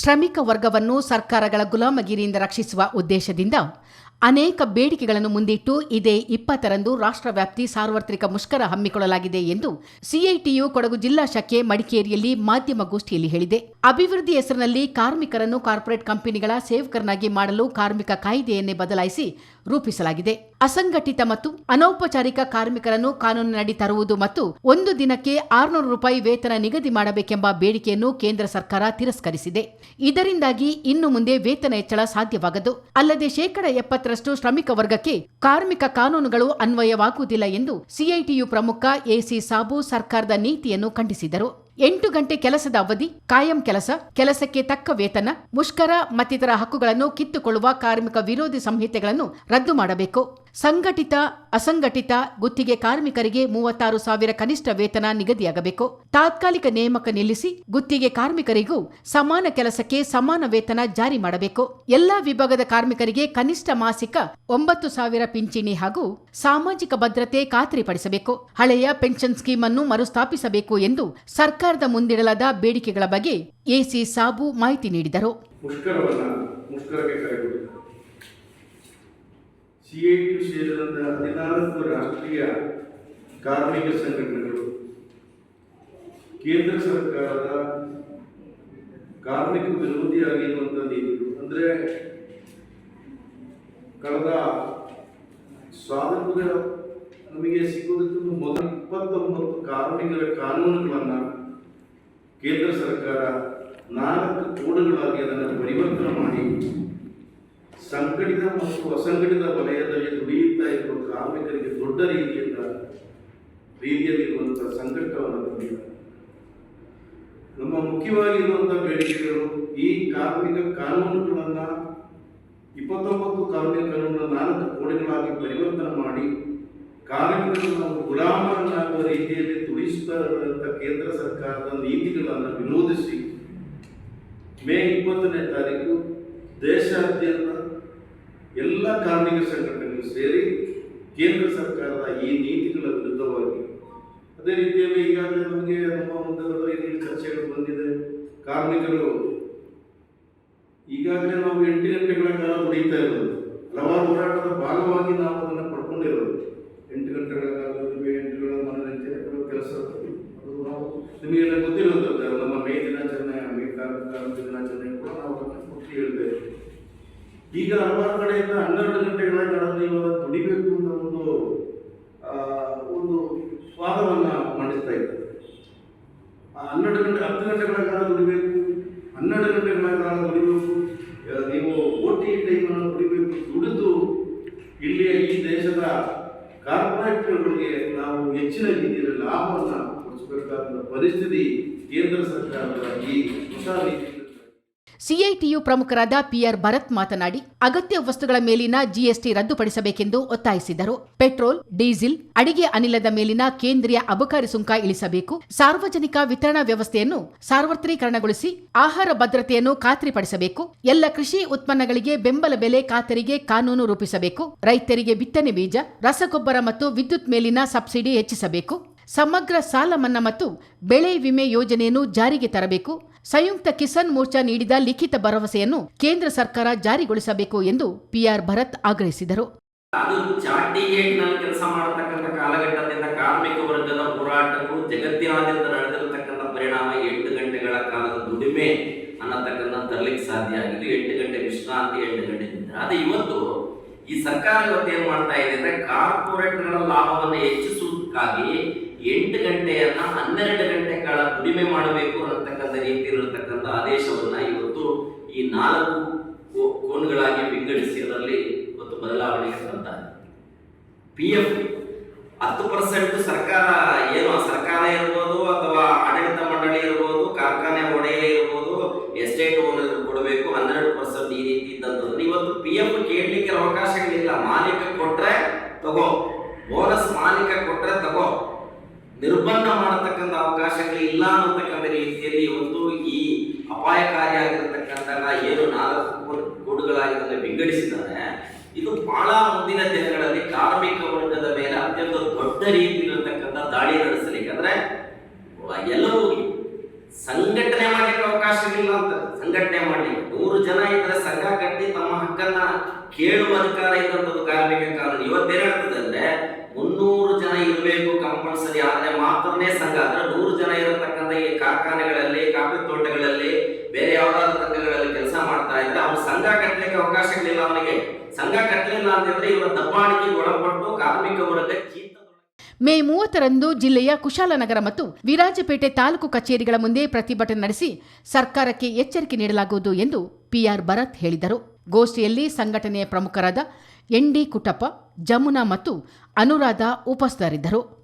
ಶ್ರಮಿಕ ವರ್ಗವನ್ನು ಸರ್ಕಾರಗಳ ಗುಲಾಮಗಿರಿಯಿಂದ ರಕ್ಷಿಸುವ ಉದ್ದೇಶದಿಂದ ಅನೇಕ ಬೇಡಿಕೆಗಳನ್ನು ಮುಂದಿಟ್ಟು ಇದೇ ಇಪ್ಪತ್ತರಂದು ರಾಷ್ಟ್ರವ್ಯಾಪ್ತಿ ಸಾರ್ವತ್ರಿಕ ಮುಷ್ಕರ ಹಮ್ಮಿಕೊಳ್ಳಲಾಗಿದೆ ಎಂದು ಸಿಐಟಿಯು ಕೊಡಗು ಜಿಲ್ಲಾ ಶಾಖೆ ಮಡಿಕೇರಿಯಲ್ಲಿ ಮಾಧ್ಯಮಗೋಷ್ಠಿಯಲ್ಲಿ ಹೇಳಿದೆ. ಅಭಿವೃದ್ಧಿ ಹೆಸರಿನಲ್ಲಿ ಕಾರ್ಮಿಕರನ್ನು ಕಾರ್ಪೊರೇಟ್ ಕಂಪನಿಗಳ ಸೇವಕರನ್ನಾಗಿ ಮಾಡಲು ಕಾರ್ಮಿಕ ಕಾಯ್ದೆಯನ್ನೇ ಬದಲಾಯಿಸಿ ರೂಪಿಸಲಾಗಿದೆ. ಅಸಂಘಟಿತ ಮತ್ತು ಅನೌಪಚಾರಿಕ ಕಾರ್ಮಿಕರನ್ನು ಕಾನೂನಿನಡಿ ತರುವುದು ಮತ್ತು ಒಂದು ದಿನಕ್ಕೆ ಆರುನೂರು ರೂಪಾಯಿ ವೇತನ ನಿಗದಿ ಮಾಡಬೇಕೆಂಬ ಬೇಡಿಕೆಯನ್ನು ಕೇಂದ್ರ ಸರ್ಕಾರ ತಿರಸ್ಕರಿಸಿದೆ. ಇದರಿಂದಾಗಿ ಇನ್ನು ಮುಂದೆ ವೇತನ ಹೆಚ್ಚಳ ಸಾಧ್ಯವಾಗದು. ಅಲ್ಲದೆ ಶೇಕಡ ಎಪ್ಪತ್ತರಷ್ಟು ಶ್ರಮಿಕ ವರ್ಗಕ್ಕೆ ಕಾರ್ಮಿಕ ಕಾನೂನುಗಳು ಅನ್ವಯವಾಗುವುದಿಲ್ಲ ಎಂದು ಸಿಐಟಿಯು ಪ್ರಮುಖ ಎಸಿ ಸಾಬು ಸರ್ಕಾರದ ನೀತಿಯನ್ನು ಖಂಡಿಸಿದರು. ಎಂಟು ಗಂಟೆ ಕೆಲಸದ ಅವಧಿ, ಕಾಯಂ ಕೆಲಸ, ಕೆಲಸಕ್ಕೆ ತಕ್ಕ ವೇತನ, ಮುಷ್ಕರ ಮತ್ತಿತರ ಹಕ್ಕುಗಳನ್ನು ಕಿತ್ತುಕೊಳ್ಳುವ ಕಾರ್ಮಿಕ ವಿರೋಧಿ ಸಂಹಿತೆಗಳನ್ನು ರದ್ದು ಮಾಡಬೇಕು. ಸಂಘಟಿತ, ಅಸಂಘಟಿತ ಗುತ್ತಿಗೆ ಕಾರ್ಮಿಕರಿಗೆ ಮೂವತ್ತಾರು ಸಾವಿರ ಕನಿಷ್ಠ ವೇತನ ನಿಗದಿಯಾಗಬೇಕು. ತಾತ್ಕಾಲಿಕ ನೇಮಕ ನಿಲ್ಲಿಸಿ ಗುತ್ತಿಗೆ ಕಾರ್ಮಿಕರಿಗೂ ಸಮಾನ ಕೆಲಸಕ್ಕೆ ಸಮಾನ ವೇತನ ಜಾರಿ ಮಾಡಬೇಕು. ಎಲ್ಲಾ ವಿಭಾಗದ ಕಾರ್ಮಿಕರಿಗೆ ಕನಿಷ್ಠ ಮಾಸಿಕ ಒಂಬತ್ತು ಸಾವಿರ ಪಿಂಚಣಿ ಹಾಗೂ ಸಾಮಾಜಿಕ ಭದ್ರತೆ ಖಾತ್ರಿಪಡಿಸಬೇಕು. ಹಳೆಯ ಪೆನ್ಷನ್ ಸ್ಕೀಮ್ ಅನ್ನು ಮರುಸ್ಥಾಪಿಸಬೇಕು ಎಂದು ಸರ್ಕಾರದ ಮುಂದಿಡಲಾದ ಬೇಡಿಕೆಗಳ ಬಗ್ಗೆ ಎಸಿ ಸಾಬು ಮಾಹಿತಿ ನೀಡಿದರು. ಸಿಐಟಿ ಸೇರಿದಂತಹ ಹದಿನಾಲ್ಕು ರಾಷ್ಟ್ರೀಯ ಕಾರ್ಮಿಕ ಸಂಘಟನೆಗಳು, ಕೇಂದ್ರ ಸರ್ಕಾರದ ಕಾರ್ಮಿಕ ವಿರೋಧಿಯಾಗಿರುವಂಥ ನೀತಿಗಳು. ಅಂದರೆ ಕಳೆದ ಸ್ವಾತಂತ್ರ್ಯ ನಮಗೆ ಸಿಗುವುದಕ್ಕಿಂತ ಮೊದಲ ಇಪ್ಪತ್ತೊಂಬತ್ತು ಕಾರ್ಮಿಕರ ಕಾನೂನುಗಳನ್ನು ಕೇಂದ್ರ ಸರ್ಕಾರ ನಾಲ್ಕು ಕೋಡುಗಳಾಗಿ ಅದನ್ನು ಪರಿವರ್ತನೆ ಮಾಡಿ ಸಂಘಟಿತ ಮತ್ತು ಅಸಂಘಟಿತ ವಲಯದಲ್ಲಿ ದುಡಿಯುತ್ತಾ ಇರುವ ಕಾರ್ಮಿಕರಿಗೆ ದೊಡ್ಡ ರೀತಿಯಿಂದ ರೀತಿಯಲ್ಲಿರುವಂಥ ಸಂಕಟವನ್ನು ತಂದಿದ್ದಾರೆ. ನಮ್ಮ ಮುಖ್ಯವಾಗಿರುವಂಥ ಬೇಡಿಕೆಗಳು ಈ ಕಾರ್ಮಿಕ ಕಾನೂನುಗಳನ್ನ ಇಪ್ಪತ್ತೊಂಬತ್ತು ಕಾರ್ಮಿಕ ನಾಲ್ಕು ಕೋಣೆಗಳಾಗಿ ಪರಿವರ್ತನೆ ಮಾಡಿ ಕಾರ್ಮಿಕರನ್ನು ಗುಲಾಮರನ್ನಾಗುವ ರೀತಿಯಲ್ಲಿ ತುಳಿಸುತ್ತಾ ಕೇಂದ್ರ ಸರ್ಕಾರದ ನೀತಿಗಳನ್ನು ವಿರೋಧಿಸಿ ಮೇ ಇಪ್ಪತ್ತನೇ ತಾರೀಕು ದೇಶಾದ್ಯಂತ ಕಾರ್ಮಿಕ ಸಂಘಟನೆಗಳು ಸೇರಿ ಕೇಂದ್ರ ಸರ್ಕಾರದ ಈ ನೀತಿಗಳ ವಿರುದ್ಧವಾಗಿ ಅದೇ ರೀತಿಯಲ್ಲಿ ಈಗಾಗಲೇ ನಮಗೆ ನಮ್ಮ ಮುಂದೆ ಚರ್ಚೆಗಳು ಬಂದಿದೆ. ಕಾರ್ಮಿಕರು ಈಗಾಗಲೇ ನಾವು ಎಂಟು ಗಂಟೆಗಳ ಕಾಲ ದುಡಿತಾ ಇರೋದು. ಹಲವಾರು ಹೋರಾಟದ ಭಾಗವಾಗಿ ನಾವು ಅದನ್ನು ಪಡ್ಕೊಂಡಿರೋದು. ಎಂಟು ಗಂಟೆಗಳ ಕಾಲ ಎಂಟುಗಳ ಮನರಂಜನೆ ಕೆಲಸ ನಾವು ನಿಮಗೆಲ್ಲ ಗೊತ್ತಿರೋದು ನಮ್ಮ ಮೇ ದಿನಾಚರಣೆ, ಮೇ ಕಾರ್ಮಿಕ ದಿನಾಚರಣೆ ಕೂಡ ನಾವು ಅದನ್ನು ಹೇಳ್ತೇವೆ ಈಗ ಹಲವಾರು ಕಡೆಯಿಂದ ಹನ್ನೆರಡು ಗಂಟೆಗಳ ಕಾಲದಲ್ಲಿ ಇವಾಗ ದುಡಿಬೇಕು ಅಂತ ಒಂದು ಒಂದು ವಾದವನ್ನು ಮಂಡಿಸ್ತಾ ಇದ್ದಾರೆ. ಹನ್ನೆರಡು ಗಂಟೆ, ಹತ್ತು ಗಂಟೆಗಳ ಕಾಲ ದುಡಿಬೇಕು, ಹನ್ನೆರಡು ಗಂಟೆಗಳ ಕಾಲ ದುಡಿಬೇಕು ನೀವು ಓ ಟಿ ಟೈಮನ್ನು ದುಡಿಬೇಕು, ದುಡಿದು ಇಲ್ಲಿಯ ಈ ದೇಶದ ಕಾರ್ಪೊರೇಟ್ಗಳಿಗೆ ನಾವು ಹೆಚ್ಚಿನ ರೀತಿಯಲ್ಲಿ ಲಾಭವನ್ನು ಕೊಡಿಸಬೇಕಾದ ಪರಿಸ್ಥಿತಿ ಕೇಂದ್ರ ಸರ್ಕಾರದ ಈ ಹೊಸ ನೀತಿ ಸಿಐಟಿಯು ಪ್ರಮುಖರಾದ ಪಿಆರ್ ಭರತ್ ಮಾತನಾಡಿ, ಅಗತ್ಯ ವಸ್ತುಗಳ ಮೇಲಿನ ಜಿಎಸ್ಟಿ ರದ್ದುಪಡಿಸಬೇಕೆಂದು ಒತ್ತಾಯಿಸಿದರು. ಪೆಟ್ರೋಲ್, ಡೀಸೆಲ್, ಅಡಿಗೆ ಅನಿಲದ ಮೇಲಿನ ಕೇಂದ್ರೀಯ ಅಬಕಾರಿ ಸುಂಕ ಇಳಿಸಬೇಕು. ಸಾರ್ವಜನಿಕ ವಿತರಣಾ ವ್ಯವಸ್ಥೆಯನ್ನು ಸಾರ್ವತ್ರೀಕರಣಗೊಳಿಸಿ ಆಹಾರ ಭದ್ರತೆಯನ್ನು ಖಾತ್ರಿಪಡಿಸಬೇಕು. ಎಲ್ಲ ಕೃಷಿ ಉತ್ಪನ್ನಗಳಿಗೆ ಬೆಂಬಲ ಬೆಲೆ ಖಾತರಿಗೆ ಕಾನೂನು ರೂಪಿಸಬೇಕು. ರೈತರಿಗೆ ಬಿತ್ತನೆ ಬೀಜ, ರಸಗೊಬ್ಬರ ಮತ್ತು ವಿದ್ಯುತ್ ಮೇಲಿನ ಸಬ್ಸಿಡಿ ಹೆಚ್ಚಿಸಬೇಕು. ಸಮಗ್ರ ಸಾಲ ಮನ್ನಾ ಮತ್ತು ಬೆಳೆ ವಿಮೆ ಯೋಜನೆಯನ್ನು ಜಾರಿಗೆ ತರಬೇಕು. ಸಂಯುಕ್ತ ಕಿಸಾನ್ ಮೋರ್ಚಾ ನೀಡಿದ ಲಿಖಿತ ಭರವಸೆಯನ್ನು ಕೇಂದ್ರ ಸರ್ಕಾರ ಜಾರಿಗೊಳಿಸಬೇಕು ಎಂದು ಪಿಆರ್ ಭರತ್ ಆಗ್ರಹಿಸಿದರು. ಅದು ಚಾಟಿ ಗೇಟ್ನಲ್ಲಿ ಕೆಲಸ ಮಾಡತಕ್ಕಂಥ ಕಾಲಘಟ್ಟದಿಂದ ಕಾರ್ಮಿಕ ವರ್ಗದ ಹೋರಾಟಗಳು ಜಗತ್ತಿನಾದ್ಯಂತ ನಡೆದಿರತಕ್ಕಂಥ ಪರಿಣಾಮ ಎಂಟು ಗಂಟೆಗಳ ಕಾಲದ ದುಡಿಮೆ ಅನ್ನತಕ್ಕಂಥ ತರಲಿಕ್ಕೆ ಸಾಧ್ಯ ಆಗಿದೆ ಎಂಟು ಗಂಟೆ ವಿಶ್ರಾಂತಿ, ಎಂಟು ಗಂಟೆ ಆದರೆ ಇವತ್ತು ಈ ಸರ್ಕಾರ ಇವತ್ತು ಏನ್ ಮಾಡ್ತಾ ಇದೆ ಅಂದ್ರೆ ಕಾರ್ಪೊರೇಟ್ಗಳ ಲಾಭವನ್ನು ಹೆಚ್ಚಿಸುವುದಕ್ಕಾಗಿ ಎಂಟು ಗಂಟೆಯನ್ನ ಹನ್ನೆರಡು ಗಂಟೆ ಕಾಲ ದುಡಿಮೆ ಮಾಡಬೇಕು ಅನ್ನತಕ್ಕಂಥ ರೀತಿಯಲ್ಲಿರತಕ್ಕಂಥ ಆದೇಶವನ್ನ ಇವತ್ತು ಈ ನಾಲ್ಕು ಕೋನ್ಗಳಾಗಿ ವಿಂಗಡಿಸಿ ಅದರಲ್ಲಿ ಇವತ್ತು ಬದಲಾವಣೆಗೆ ತಂತಾರೆ ಪಿ ಎಫ್ ಹತ್ತು ಪರ್ಸೆಂಟ್ ಸರ್ಕಾರ ಏನು, ಸರ್ಕಾರ ಇರ್ಬೋದು ಅಥವಾ ಆಡಳಿತ ಮಂಡಳಿ ಇರ್ಬೋದು, ಕಾರ್ಖಾನೆ ಒಡೆಯ ಇರ್ಬೋದು ಎಸ್ಟೇಟ್ ಓನರ್ ಕೊಡಬೇಕು, ಹನ್ನೆರಡು ಪರ್ಸೆಂಟ್ ಈ ರೀತಿ ಇದ್ದಂಥದ್ದು ಇವತ್ತು ಪಿ ಎಫ್ ಕೇಳಲಿಕ್ಕೆ ಅವಕಾಶಗಳಿಲ್ಲ. ಮಾಲೀಕ ಕೊಟ್ರೆ ತಗೋ. ಬೋನಸ್ ಮಾಲೀಕ ಕೊಟ್ರೆ ತಗೋ. ನಿರ್ಬಂಧ ಮಾಡತಕ್ಕಂಥ ಅವಕಾಶಗಳು ಇಲ್ಲ ಅನ್ನತಕ್ಕಂಥ ರೀತಿಯಲ್ಲಿ ಒಂದು ಈ ಅಪಾಯಕಾರಿಯಾಗಿರತಕ್ಕಂಥ ಏನು ನಾಲ್ಕು ಕೋಡ್ಗಳಾಗಿ ವಿಂಗಡಿಸಿದ್ದಾರೆ. ಇದು ಬಹಳ ಮುಂದಿನ ದಿನಗಳಲ್ಲಿ ಕಾರ್ಮಿಕ ವರ್ಗದ ಮೇಲೆ ಅತ್ಯಂತ ದೊಡ್ಡ ರೀತಿಯಲ್ಲಿರತಕ್ಕಂಥ ದಾಳಿ ನಡೆಸಲಿಕ್ಕೆ ಅಂದ್ರೆ ಎಲ್ಲವೂ ಸಂಘಟನೆ ಮಾಡಲಿಕ್ಕೆ ಇಲ್ಲ ಅಂತ ಸಂಘಟನೆ ಮಾಡಲಿಕ್ಕೆ. ನೂರು ಜನ ಇದ್ರೆ ಸಂಘ ಕಟ್ಟಿ ತಮ್ಮ ಹಕ್ಕನ್ನ ಕೇಳುವ ಅಧಿಕಾರ ಇದ್ದಂಥದ್ದು ಕಾರ್ಮಿಕ ಕಾನೂನು. ಇವತ್ತೇನಾಗ್ತದೆ ಅಂದ್ರೆ ಮುನ್ನೂರು ಜನ ಇರಬೇಕು ಕಂಪಲ್ಸರಿ ಆದರೆ ಮಾತ್ರನೇ ಸಂಘ. ಅಂದ್ರೆ ನೂರು ಜನ ಇರತಕ್ಕಂಥ ಈ ಕಾರ್ಖಾನೆಗಳಲ್ಲಿ, ಕಾಫಿ ತೋಟಗಳಲ್ಲಿ, ಬೇರೆ ಯಾವ್ದಾದ್ರು ರಂಗಗಳಲ್ಲಿ ಕೆಲಸ ಮಾಡ್ತಾ ಇದ್ರೆ ಅವ್ನು ಸಂಘ ಕಟ್ಟಲಿಕ್ಕೆ ಅವಕಾಶಗಳಿಲ್ಲ ಅವನಿಗೆ ಸಂಘ ಕಟ್ಟಲಿಲ್ಲ ಅಂತಂದ್ರೆ ಇವರ ದಬ್ಬಾಣಿಕೆಗೆ ಒಳಪಟ್ಟು ಕಾರ್ಮಿಕ ವರ್ಗ ಮೇ ಮೂವತ್ತರಂದು ಜಿಲ್ಲೆಯ ಕುಶಾಲನಗರ ಮತ್ತು ವಿರಾಜಪೇಟೆ ತಾಲೂಕು ಕಚೇರಿಗಳ ಮುಂದೆ ಪ್ರತಿಭಟನೆ ನಡೆಸಿ ಸರ್ಕಾರಕ್ಕೆ ಎಚ್ಚರಿಕೆ ನೀಡಲಾಗುವುದು ಎಂದು ಪಿಆರ್ ಭರತ್ ಹೇಳಿದರು. ಗೋಷ್ಠಿಯಲ್ಲಿ ಸಂಘಟನೆಯ ಪ್ರಮುಖರಾದ ಎನ್ಡಿ ಕುಟಪ್ಪ ಜಮುನಾ ಮತ್ತು ಅನುರಾಧ ಉಪಸ್ಥಿತರಿದ್ದರು.